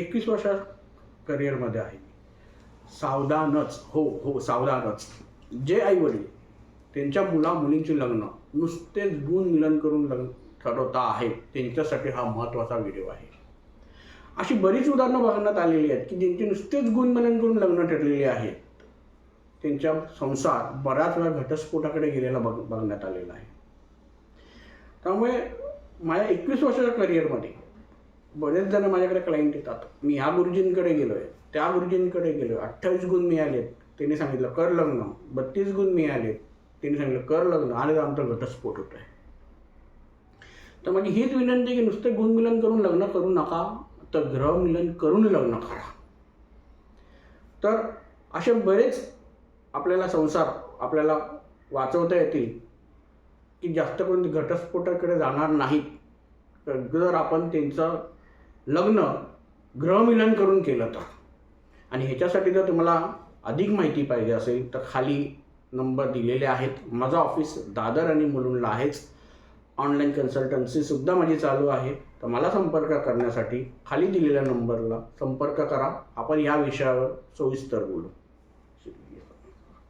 एकवीस वर्षा करिअरमध्ये आहे. सावधानच हो हो सावधानच. जे आई वडील त्यांच्या मुला मुलींची लग्न नुसतेच गुण मिलन करून लग्न ठरवता आहे त्यांच्यासाठी हा महत्त्वाचा व्हिडिओ आहे. अशी बरीच उदाहरणं बघण्यात आलेली आहेत की ज्यांचे नुसतेच गुण मिलन करून लग्न ठरलेली आहेत त्यांच्या संसार बऱ्याच वेळा घटस्फोटाकडे गेलेला बघ बघण्यात आलेला आहे. त्यामुळे माझ्या एकवीस वर्षाच्या करिअरमध्ये बरेच जण माझ्याकडे क्लायंट येतात. मी ह्या गुरुजींकडे गेलो आहे त्या गुरुजींकडे गेलो आहे अठ्ठावीस गुण मिळालेत. त्यांनी सांगितलं कर लग्न. बत्तीस गुण मिळालेत. त्यांनी सांगितलं कर लग्न. आणि आमचा घटस्फोट होत आहे तर माझी हीच विनंती आहे की नुसते गुणमिलन करून लग्न करू नका तर ग्रहमिलन करून लग्न करा. तर असे बरेच आपल्याला संसार आपल्याला वाचवता येतील की जास्त करून घटस्फोटाकडे जाणार नाहीत. जर आपण त्यांचं लग्न गृहमिलन करून केलं तर. आणि ह्याच्यासाठी जर तुम्हाला अधिक माहिती पाहिजे असेल तर खाली नंबर दिलेले आहेत. माझा ऑफिस दादर आणि मुलुंडला आहेच. ऑनलाईन कन्सल्टन्सीसुद्धा माझी चालू आहे. तर मला संपर्क करण्यासाठी खाली दिलेल्या नंबरला संपर्क करा. आपण या विषयावर सविस्तर बोलू.